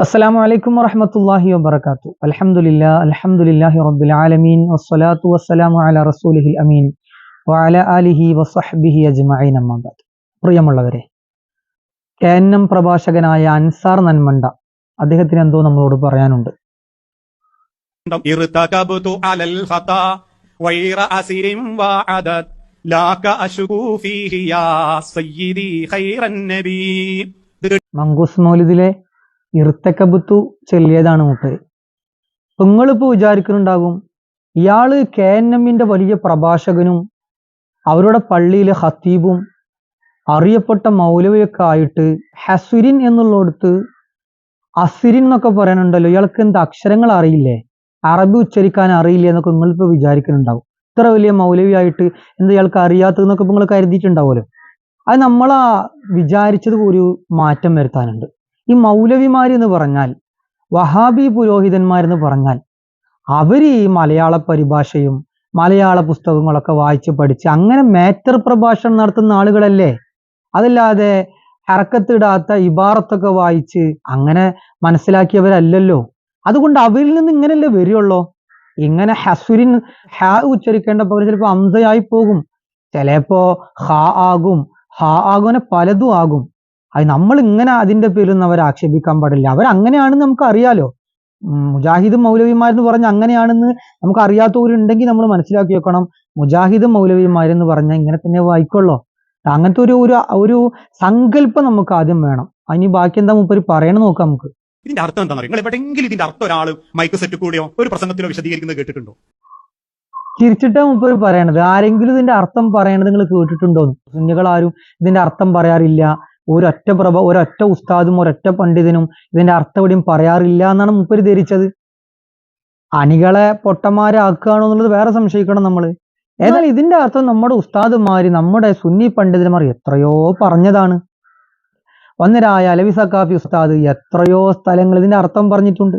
അസ്സാം വലൈക്കും വറഹമത്തല്ലാഹി വബർക്കാത്തു അലഹമുല്ല അലഹമുല്ലാഹി റബ്ബുൽ ആലമീൻ വസ്സലാത്തു വസ്സലാമു അല റസൂലിഹി അമീൻ വഅല ആലിഹി വസഹബിഹി അജ്മഈൻ അമ്മാബാദ് പ്രിയമുള്ളവരെ എ എൻ എം പ്രഭാഷകനായ അൻസാർ നന്മണ്ട അദ്ദേഹത്തിന് എന്തോ നമ്മളോട് പറയാനുണ്ട്. മങ്കൂസ് മൗലിദിലെ ഇർത്തക്കബുത്തു ചൊല്ലിയതാണ് മുപ്പര്. നിങ്ങളിപ്പോ വിചാരിക്കുന്നുണ്ടാകും ഇയാൾ കെ എൻ എമ്മിന്റെ വലിയ പ്രഭാഷകനും അവരുടെ പള്ളിയിലെ ഹത്തീബും അറിയപ്പെട്ട മൗലവിയൊക്കെ ആയിട്ട് ഹസുരിൻ എന്നുള്ളിടത്ത് അസുരിൻ എന്നൊക്കെ പറയാനുണ്ടല്ലോ ഇയാൾക്ക് എന്താ അക്ഷരങ്ങൾ അറിയില്ലേ? അറബി ഉച്ചരിക്കാൻ അറിയില്ല എന്നൊക്കെ നിങ്ങളിപ്പോ വിചാരിക്കുന്നുണ്ടാവും. ഇത്ര വലിയ മൗലവിയായിട്ട് എന്താ ഇയാൾക്ക് അറിയാത്തതെന്നൊക്കെ നിങ്ങൾ കരുതിയിട്ടുണ്ടാവുമല്ലോ? അത് നമ്മളാ വിചാരിച്ചത് ഒരു മാറ്റം വരുത്താനുണ്ട്. ഈ മൗലവിമാർ എന്ന് പറഞ്ഞാൽ വഹാബി പുരോഹിതന്മാരെന്ന് പറഞ്ഞാൽ അവർ ഈ മലയാള പരിഭാഷയും മലയാള പുസ്തകങ്ങളൊക്കെ വായിച്ച് പഠിച്ച് അങ്ങനെ മേറ്റർ പ്രഭാഷണം നടത്തുന്ന ആളുകളല്ലേ? അതല്ലാതെ ഹറക്കത്തിടാത്ത ഇബാറത്തൊക്കെ വായിച്ച് അങ്ങനെ മനസ്സിലാക്കിയവരല്ലല്ലോ. അതുകൊണ്ട് അവരിൽ നിന്ന് ഇങ്ങനെയല്ലേ വരികയുള്ളൂ ഇങ്ങനെ ഹസുരിൻ ഹാ ഉച്ചരിക്കേണ്ട ചിലപ്പോൾ അംസയായി പോകും. ചിലപ്പോ ഹാ ആകും. ഹാ ആകും. പലതും ആകും. അത് നമ്മൾ ഇങ്ങനെ അതിന്റെ പേരിൽ അവരെ ആക്ഷേപിക്കാൻ പാടില്ല. അവർ അങ്ങനെയാണെന്ന് നമുക്ക് അറിയാലോ മുജാഹിദ് മൗലവിമാരെന്ന് പറഞ്ഞ അങ്ങനെയാണെന്ന് നമുക്ക് അറിയാത്തവരുണ്ടെങ്കിൽ നമ്മൾ മനസ്സിലാക്കി വെക്കണം. മുജാഹിദ് മൗലവിമാരെന്ന് പറഞ്ഞാൽ ഇങ്ങനെ തന്നെ വായിക്കുള്ളോ? അങ്ങനത്തെ ഒരു ഒരു ഒരു സങ്കല്പം നമുക്ക് ആദ്യം വേണം. അതിന് ബാക്കി എന്താ മുപ്പര് പറയണം നോക്കാം നമുക്ക്. ഇതിന്റെ അർത്ഥം എന്താണെന്ന് നിങ്ങൾ എവിടെയെങ്കിലും ഇതിന്റെ അർത്ഥം ഒരാൾ മൈക്ക് സെറ്റ് കൂടിയോ ഒരു പ്രസംഗത്തിലോ വിശദീകരിക്കുന്നത് കേട്ടിട്ടുണ്ടോ? തിരിച്ചിട്ടാ മുപ്പര് പറയണത്. ആരെങ്കിലും ഇതിന്റെ അർത്ഥം പറയണത് നിങ്ങൾ കേട്ടിട്ടുണ്ടോ സുന്നികൾ ആരും ഇതിന്റെ അർത്ഥം പറയാറില്ല. ഒരൊറ്റ പ്രഭ ഒരൊറ്റ ഉസ്താദും ഒരൊറ്റ പണ്ഡിതനും ഇതിന്റെ അർത്ഥം എവിടെയും പറയാറില്ല എന്നാണ് മുപ്പര് ധരിച്ചത്. അണികളെ പൊട്ടന്മാരാക്കുകയാണോ എന്നുള്ളത് വേറെ സംശയിക്കണം നമ്മൾ. എന്നാൽ ഇതിന്റെ അർത്ഥം നമ്മുടെ ഉസ്താദുമാര് നമ്മുടെ സുന്നി പണ്ഡിതന്മാർ എത്രയോ പറഞ്ഞതാണ്. ഒന്നരായ അലവി സക്കാഫി ഉസ്താദ് എത്രയോ സ്ഥലങ്ങൾ ഇതിന്റെ അർത്ഥം പറഞ്ഞിട്ടുണ്ട്.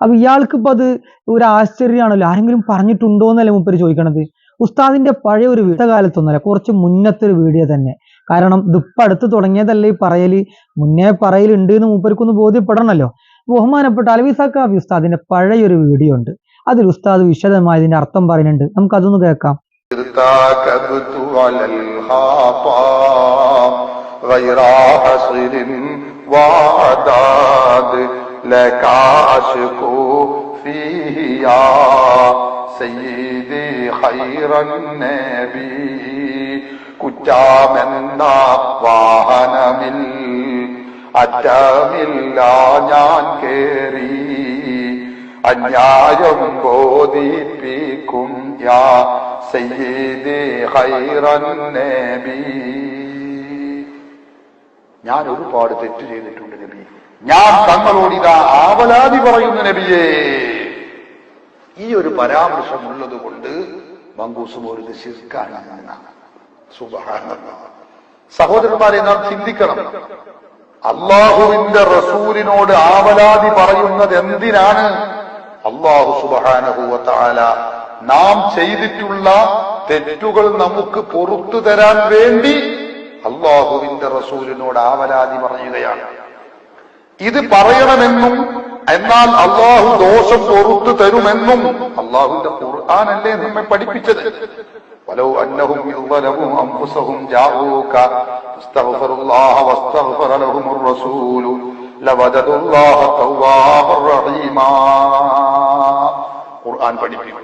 അപ്പൊ ഇയാൾക്ക് ഇപ്പൊ അത് ഒരു ആശ്ചര്യമാണല്ലോ. ആരെങ്കിലും പറഞ്ഞിട്ടുണ്ടോ എന്നല്ലേ മുപ്പര് ചോദിക്കണത്. ഉസ്താദിന്റെ പഴയ ഒരു വീട്ടകാലത്തൊന്നല്ല കുറച്ച് മുന്നത്തെ ഒരു വീഡിയോ തന്നെ. കാരണം ഇതിപ്പ അടുത്ത് തുടങ്ങിയതല്ലേ ഈ പറയല് മുന്നേ പറയലുണ്ട് എന്ന് മൂപ്പർക്കൊന്ന് ബോധ്യപ്പെടണമല്ലോ ബഹുമാനപ്പെട്ട അലവി സക്കാഫി ഉസ്താദിന്റെ പഴയ ഒരു വീഡിയോ ഉണ്ട് അതിൽ ഉസ്താദ് വിശദമായി ഇതിന്റെ അർത്ഥം പറയുന്നുണ്ട് നമുക്ക് അതൊന്ന് കേൾക്കാം ارتكبت على الخطا غير حصر وعداد لك أشكو فيه يا سيدي خير النبي കുറ്റാമെന്ന വാഹനമിൽ അറ്റമില്ല ഞാൻ കേറി. അന്യായം ബോധിപ്പിക്കും യാ സയ്യിദി നബി. ഞാൻ ഒരുപാട് തെറ്റ് ചെയ്തിട്ടുണ്ട് നബി. ഞാൻ തങ്ങളോട് ഇതാ ആവലാതി പറയുന്ന നബിയേ. ഈ ഒരു പരാമർശമുള്ളത് കൊണ്ട് മങ്കൂസും ഒരു ശിർക്കാണ് സുബ്ഹാനല്ലാഹ് സഹോദരന്മാരെ നാം ചിന്തിക്കണം. അള്ളാഹുവിന്റെ റസൂലിനോട് ആവലാതി പറയുന്നത് എന്തിനാണ്? അള്ളാഹു സുബാനഹുവത്താല നാം ചെയ്തിട്ടുള്ള തെറ്റുകൾ നമുക്ക് പുറത്തു തരാൻ വേണ്ടി അള്ളാഹുവിന്റെ റസൂലിനോട് ആവലാതി പറയുകയാണ്. ഇത് പറയണമെന്നും എന്നാൽ അള്ളാഹു ദോഷം പുറത്തു തരുമെന്നും അള്ളാഹുവിന്റെ ഖുർആാനല്ലേ നമ്മെ പഠിപ്പിച്ചത്? ولو أنهم إذ ظلموا أنفسهم جاءوك فاستغفروا الله واستغفر لهم الرسول لوجدوا الله توابا رحيما ഖുർആൻ പഠിപ്പിക്കും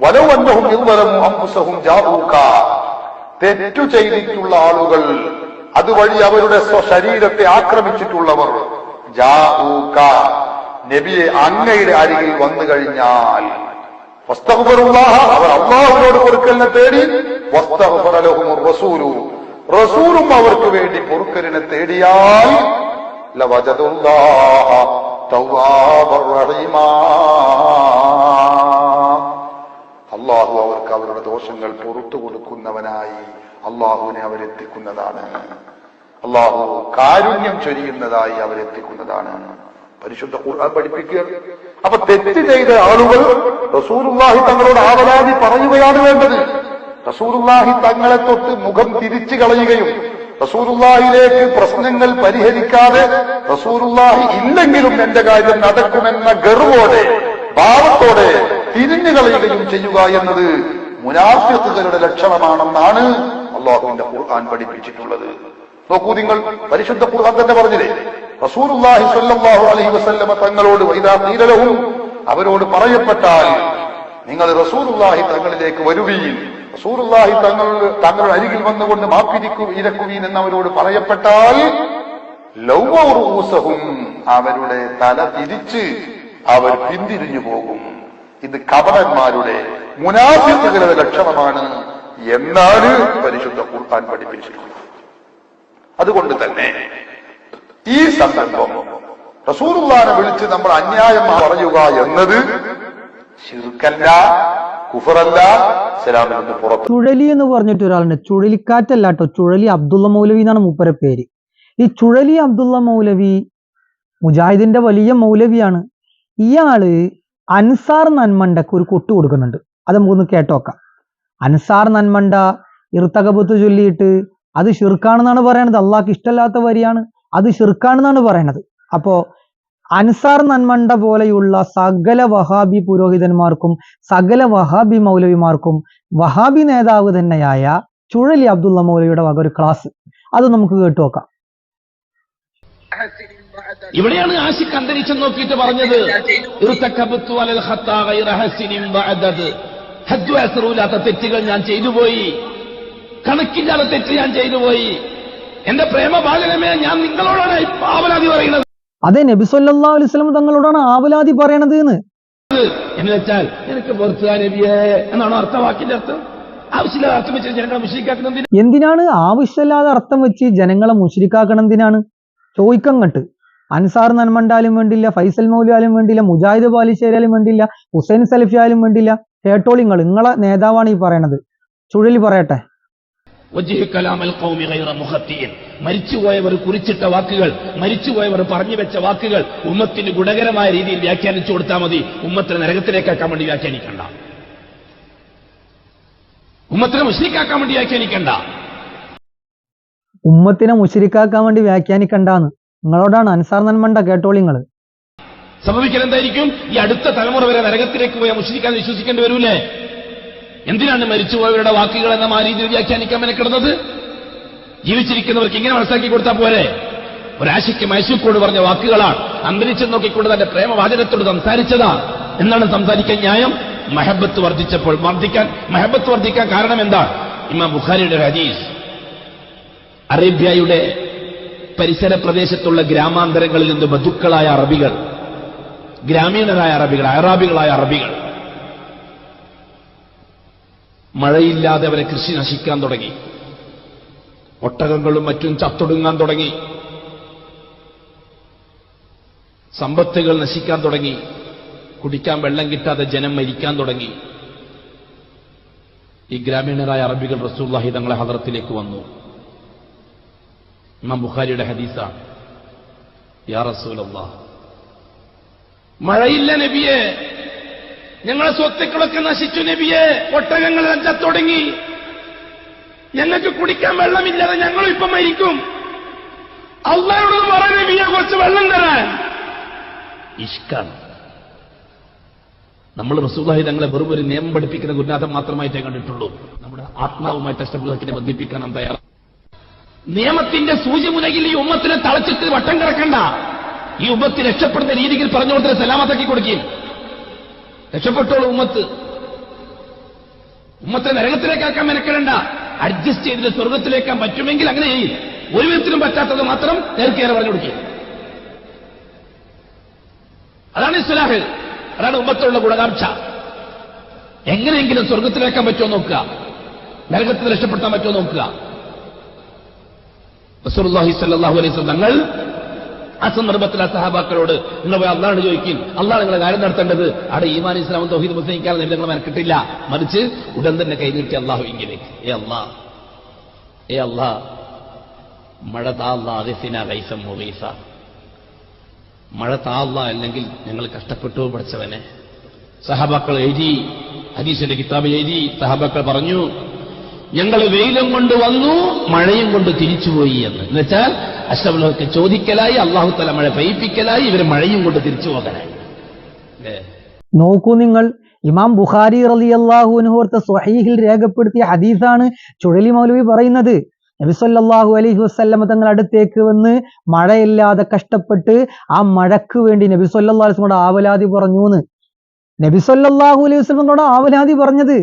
വലോ അന്നഹും ഇദ് ظلموا أنفسهم جاءوك തെറ്റു ചെയ്തിട്ടുള്ള ആളുകൾ അതുവഴി അവരുടെ സ്വശരീരത്തെ ആക്രമിച്ചിട്ടുള്ളവർ ജാഊക നബിയെ അങ്ങയുടെ അരികിൽ വന്നു കഴിഞ്ഞാൽ വസ്തഗ്ഫിറുല്ലാഹ, അവർ അള്ളാഹുവിനോട് പൊറുക്കലിനെ തേടി റസൂലു. റസൂലും അവർക്ക് വേണ്ടി പൊറുക്കലിനെ തേടിയാൽ. അള്ളാഹു അവർക്ക് അവരുടെ ദോഷങ്ങൾ പുറത്തു കൊടുക്കുന്നവനായി അള്ളാഹുവിനെ അവരെത്തിക്കുന്നതാണ്. അള്ളാഹു കാരുണ്യം ചൊരിയുന്നതായി അവരെത്തിക്കുന്നതാണ്. പരിശുദ്ധ ഖുർആൻ പഠിപ്പിക്കുക. അപ്പൊ തെറ്റ് ചെയ്ത ആളുകൾ റസൂലുള്ളാഹി തങ്ങളോട് ആവലാതി പറയുകയാണ് വേണ്ടത്. റസൂലുള്ളാഹി തങ്ങളെ തൊട്ട് മുഖം തിരിച്ചു കളയുകയും റസൂറുല്ലാഹിലേക്ക് പ്രശ്നങ്ങൾ പരിഹരിക്കാതെ റസൂറുല്ലാഹി ഇല്ലെങ്കിലും എന്റെ കാര്യം നടക്കുമെന്ന ഗർവോടെ ഭാവത്തോടെ തിരിഞ്ഞു കളയുകയും ചെയ്യുക എന്നത് മുനാഫിക്കുകളുടെ ലക്ഷണമാണെന്നാണ് അള്ളാഹുവിന്റെ ഖുർആൻ പഠിപ്പിച്ചിട്ടുള്ളത്. നോക്കൂ നിങ്ങൾ പരിശുദ്ധ ഖുർആൻ തന്നെ പറഞ്ഞില്ലേ? റസൂലുള്ളാഹി സ്വല്ലല്ലാഹു അലൈഹി വസല്ലമ തങ്ങളോട് വൈദാ തീരലവും അവരോട് പറയപ്പെട്ടാൽ നിങ്ങൾ റസൂലുള്ളാഹി തങ്ങളിലേക്ക് വരുവീൻ. റസൂലുള്ളാഹി തങ്ങൾ തങ്ങളുടെ അരികിൽ വന്നുകൊണ്ട് മാപ്പിരിക്കു ഇരക്കുവീൻ എന്ന് അവരോട് പറയപ്പെട്ടാൽ ലൗവൂസഹും അവരുടെ തല തിരിച്ച് അവർ പിന്തിരിഞ്ഞു പോകും. ഇത് കപടന്മാരുടെ മുനാഫിക്കുകളുടെ ലക്ഷണമാണ് എന്നാണ് പരിശുദ്ധ ഖുർആൻ പഠിപ്പിച്ചിട്ടുള്ളത്. അതുകൊണ്ട് തന്നെ ഈ സന്ദർഭം റസൂറുള്ളാനെ വിളിച്ച് നമ്മൾ അന്യായം പറയുക എന്നത് ശിർക്കല്ല പുറത്ത്. ചുഴലി എന്ന് പറഞ്ഞിട്ട് ഒരാളുണ്ട്. ചുഴലിക്കാറ്റല്ല കേട്ടോ. ചുഴലി അബ്ദുള്ള മൗലവി എന്നാണ് മൂപ്പരെ പേര്. ഈ ചുഴലി അബ്ദുള്ള മൗലവി മുജാഹിദിന്റെ വലിയ മൗലവിയാണ്. ഇയാൾ അൻസാർ നന്മണ്ടക്ക് ഒരു കൊട്ട് കൊടുക്കുന്നുണ്ട്. അത് നമുക്കൊന്ന് കേട്ടോക്കാം അൻസാർ നന്മണ്ട ഇർത്തകബത്ത് ചൊല്ലിയിട്ട് അത് ഷിർക്കാണെന്നാണ് പറയണത്. അള്ളാഹ്ക്ക് ഇഷ്ടമല്ലാത്ത വരിയാണ്. അത് ഷിർക്കാണെന്നാണ് പറയുന്നത് അപ്പോ അൻസാർ നന്മണ്ട പോലെയുള്ള സകല വഹാബി പുരോഹിതന്മാർക്കും സകല വഹാബി മൗലവിമാർക്കും വഹാബി നേതാവ് തന്നെയായ ചുഴലി അബ്ദുള്ള മൗലവിയുടെ വക ഒരു ക്ലാസ് അത് നമുക്ക് കേട്ടു നോക്കാം. ഇവിടെയാണ് ആശിഖ് അന്തരീക്ഷം നോക്കിയിട്ട് പറഞ്ഞത് തെറ്റുകൾ ഞാൻ ചെയ്തുപോയി. കണക്കില്ലാത്ത തെറ്റ് ഞാൻ ചെയ്തുപോയി. എന്റെ പ്രേമബാലനമേ ഞാൻ നിങ്ങളോടാണ് ആവലാതി പറയുന്നത്. അതെ നബി സല്ലല്ലാഹു അലൈഹി വസല്ലം തങ്ങളോടാണ് ആവലാതി പറയണത് എന്ന്. എന്ന് വെച്ചാൽ എനിക്ക് നബിയേ എന്നാണോ അർത്ഥവാക്കിന്റെ അർത്ഥം? ആവശ്യമില്ലാതെ അർത്ഥം വെച്ച് ജനങ്ങളെ എന്തിനാണ് ആവശ്യമില്ലാതെ അർത്ഥം വെച്ച് ജനങ്ങളെ മുഷിരിക്കാക്കണം എന്തിനാണ്? ചോയ്ക്കങ്ങട്ട് അൻസാർ നന്മണ്ടാലും വേണ്ടില്ല ഫൈസൽ മൗലിയാലും വേണ്ടില്ല മുജാഹിദ് ബാലിശ്ശേരിയാലും വേണ്ടില്ല ഹുസൈൻ സലഫിയാലും വേണ്ടില്ല. കേട്ടോളിങ്ങൾ നിങ്ങളെ നേതാവാണ് ഈ പറയണത്. ചുഴലി പറയട്ടെ. മരിച്ചുപോയവർ കുറിച്ചിട്ട വാക്കുകൾ മരിച്ചുപോയവർ പറഞ്ഞു വെച്ച വാക്കുകൾ ഉമ്മത്തിന് ഗുണകരമായ രീതിയിൽ വ്യാഖ്യാനിച്ചു കൊടുത്താൽ മതി. ഉമ്മത്തിനെ നരകത്തിലേക്കാക്കാൻ വേണ്ടി വ്യാഖ്യാനിക്കണ്ട. ഉമ്മത്തിനെ മുസ്ലിക്കാക്കാൻ വേണ്ടി വ്യാഖ്യാനിക്കണ്ട. ഉമ്മത്തിനെ മുശ്രിക്കാക്കാൻ വേണ്ടി വ്യാഖ്യാനിക്കണ്ടാന്ന്. നിങ്ങളോടാണ് അൻസാർ നന്മണ്ട കേട്ടോളിങ്ങൾ സംഭവിക്കൽ എന്തായിരിക്കും ഈ അടുത്ത തലമുറ വരെ നരകത്തിലേക്ക് പോയ മുസ്ലിക്കാൻ വിശ്വസിക്കേണ്ടി വരൂലേ? എന്തിനാണ് മരിച്ചുപോയവരുടെ വാക്കുകൾ എന്ന ആ രീതിയിൽ വ്യാഖ്യാനിക്കാൻ മെനക്കിടുന്നത് ജീവിച്ചിരിക്കുന്നവർക്ക് ഇങ്ങനെ മനസ്സിലാക്കി കൊടുത്താൽ പോരെ? ഒരാശയ്ക്ക് മൈസൂക്കോട് പറഞ്ഞ വാക്കുകളാണ്. അന്തരീക്ഷം നോക്കിക്കൊണ്ട് തന്റെ പ്രേമവാചനത്തോട് സംസാരിച്ചതാ. എന്നാണ് സംസാരിക്കാൻ ന്യായം? മഹബത്ത് വർദ്ധിച്ചപ്പോൾ വർദ്ധിക്കാൻ മഹബത്ത് വർദ്ധിക്കാൻ കാരണം എന്താണ് ഇമാം ബുഖാരിയുടെ ഹദീസ്. അറേബ്യയുടെ പരിസര പ്രദേശത്തുള്ള ഗ്രാമാന്തരങ്ങളിൽ നിന്ന് ബന്ധുക്കളായ അറബികൾ ഗ്രാമീണരായ അറബികൾ അറാബികളായ അറബികൾ മഴയില്ലാതെ അവരെ കൃഷി നശിക്കാൻ തുടങ്ങി. ഒട്ടകങ്ങളും മറ്റും ചത്തൊടുങ്ങാൻ തുടങ്ങി. സമ്പത്തുകൾ നശിക്കാൻ തുടങ്ങി. കുടിക്കാൻ വെള്ളം കിട്ടാതെ ജനം മരിക്കാൻ തുടങ്ങി. ഈ ഗ്രാമീണരായ അറബികൾ റസൂല്ലാഹി തങ്ങളെ ഹദറത്തിലേക്ക് വന്നു. ഇമാം ബുഖാരിയുടെ ഹദീസാണ്. യാ റസൂലല്ലാ മഴയില്ല നബിയെ. ഞങ്ങളെ സ്വത്തുക്കളൊക്കെ നശിച്ചു നബിയെ. ഒട്ടകങ്ങൾ തുടങ്ങി. ഞങ്ങൾക്ക് കുടിക്കാൻ വെള്ളമില്ലാതെ ഞങ്ങളും ഇപ്പൊ മരിക്കും. അള്ളാഹോട് പറ നബിയെ കുറച്ച് വെള്ളം തരാൻ. ഇഷ്കാണ് നമ്മൾ റസൂലായി തങ്ങളെ വെറും ഒരു നിയമം പഠിപ്പിക്കുന്ന ഗുരുനാഥം മാത്രമായിട്ടേ കണ്ടിട്ടുള്ളൂ. നമ്മുടെ ആത്മാവുമായി അഷ്ടബുദ്ധത്തിനെ ബന്ധിപ്പിക്കാൻ നാം തയ്യാറാണ് നിയമത്തിന്റെ സൂചിമുനകിൽ ഈ ഉമ്മത്തിനെ തളച്ചിട്ട് വട്ടം കിടക്കണ്ട ഈ ഉമ്മത്തിൽ രക്ഷപ്പെടുന്ന രീതിയിൽ പറഞ്ഞു കൊടുത്തിട്ട് സലാമത്താക്കി കൊടുക്കുകയും രക്ഷപ്പെട്ടോളൂ ഉമ്മത്ത്. ഉമ്മത്തെ നരകത്തിലേക്കാക്കാൻ മെനക്കെടണ്ട. അഡ്ജസ്റ്റ് ചെയ്തിട്ട് സ്വർഗത്തിലേക്കാൻ പറ്റുമെങ്കിൽ അങ്ങനെ ചെയ്യും. ഒരു വിധത്തിലും പറ്റാത്തത് മാത്രം നേർക്കേറെ പറഞ്ഞു കൊടുക്കുക അതാണ് ഇസ്ലാഹ്. അതാണ് ഉമ്മത്തുള്ള ഗുണകാംക്ഷ. എങ്ങനെയെങ്കിലും സ്വർഗത്തിലേക്കാൻ പറ്റുമോ നോക്കുക. നരകത്തിൽ രക്ഷപ്പെടുത്താൻ പറ്റുമോ നോക്കുക. അലൈഹി തങ്ങൾ ആ സന്ദർഭത്തിൽ ആ സഹാബാക്കളോട് നിങ്ങൾ പോയി അള്ളാണ് ചോദിക്കും. അള്ളാഹ് നിങ്ങളെ കാര്യം നടത്തേണ്ടത് അവിടെ ഈമാൻ ഇസ്ലാമും തൗഹീദ് മുസ്ലിംക്കാരെ നിങ്ങൾ മനക്കിട്ടില്ല. മറിച്ച് ഉടൻ തന്നെ കൈനീട്ടി അള്ളാഹു ഇങ്ങനെ ഏ അള്ളാ ഏ അള്ളാ മഴ താ അള്ളാഹിസിന ഗൈസം മുഗീസ മഴ താള്ള അല്ലെങ്കിൽ ഞങ്ങൾ കഷ്ടപ്പെട്ടു പഠിച്ചവനെ. സഹാബാക്കൾ എഴുതി ഹദീസിന്റെ കിതാബ് എഴുതി സഹാബാക്കൾ പറഞ്ഞു ഞങ്ങൾ വെയിലും കൊണ്ട് വന്നു മഴയും കൊണ്ട് തിരിച്ചുപോയി എന്ന്. എന്നുവെച്ചാൽ അഷ്റഫുലൊക്കെ ചോദിക്കലായി അള്ളാഹു തല മഴ പെയ്പ്പിക്കലായി ഇവർ മഴയും കൊണ്ട് തിരിച്ചു പോകലായി. നോക്കൂ നിങ്ങൾ. ഇമാം ബുഖാരി റളിയല്ലാഹു അൻഹുർത്ത സ്വഹീഹിൽ രേഖപ്പെടുത്തിയ ഹദീസാണ് ചുഴലി മൗലവി പറയുന്നത്. നബി സല്ലല്ലാഹു അലൈഹി വസല്ലമ തങ്ങൾ അടുത്തേക്ക് വന്ന് മഴയില്ലാതെ കഷ്ടപ്പെട്ട് ആ മഴക്ക് വേണ്ടി നബി സല്ലല്ലാഹു അലൈഹി വസല്ലമയോട് ആവലാതി പറഞ്ഞു എന്ന് നബി സല്ലല്ലാഹു അലൈഹി വസ്ലമോട് ആവലാതി പറഞ്ഞത്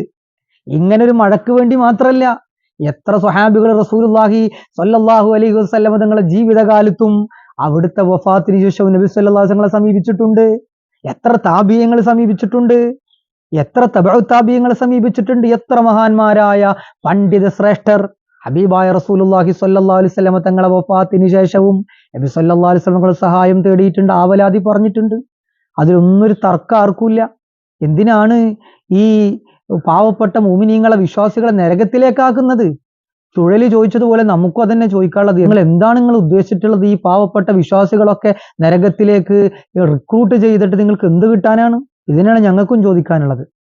ഇങ്ങനെ ഒരു മഴക്ക് വേണ്ടി മാത്രമല്ല എത്ര സ്വഹാബികൾ റസൂലുള്ളാഹി സല്ലാഹു അലൈഹി വസ്ലമ തങ്ങളുടെ ജീവിതകാലത്തും അവിടുത്തെ വഫാത്തിന് ശേഷം നബി സല്ലാസങ്ങളെ വസല്ലമയെ സമീപിച്ചിട്ടുണ്ട്. എത്ര താപീയങ്ങൾ സമീപിച്ചിട്ടുണ്ട്. എത്ര തബഉ താപീയങ്ങൾ സമീപിച്ചിട്ടുണ്ട്. എത്ര മഹാന്മാരായ പണ്ഡിത ശ്രേഷ്ഠർ ഹബീബായ റസൂലുള്ളാഹി സല്ലാ അലൈഹി വസല്ലമ തങ്ങളെ വഫാത്തിന് ശേഷവും നബി സല്ലാ വസല്ലമ സഹായം തേടിയിട്ടുണ്ട്. ആവലാതി പറഞ്ഞിട്ടുണ്ട്. അതിലൊന്നൊരു തർക്കം ആർക്കുമില്ല. എന്തിനാണ് ഈ പാവപ്പെട്ട മൂമിനീങ്ങളെ വിശ്വാസികളെ നരകത്തിലേക്കാക്കുന്നത്? ചുഴലി ചോദിച്ചതുപോലെ നമുക്കും അതന്നെ ചോദിക്കാനുള്ളത്. നിങ്ങൾ എന്താണ് നിങ്ങൾ ഉദ്ദേശിച്ചിട്ടുള്ളത്? ഈ പാവപ്പെട്ട വിശ്വാസികളൊക്കെ നരകത്തിലേക്ക് റിക്രൂട്ട് ചെയ്തിട്ട് നിങ്ങൾക്ക് എന്ത് കിട്ടാനാണ്? ഇതിനാണ് ഞങ്ങൾക്കും ചോദിക്കാനുള്ളത്.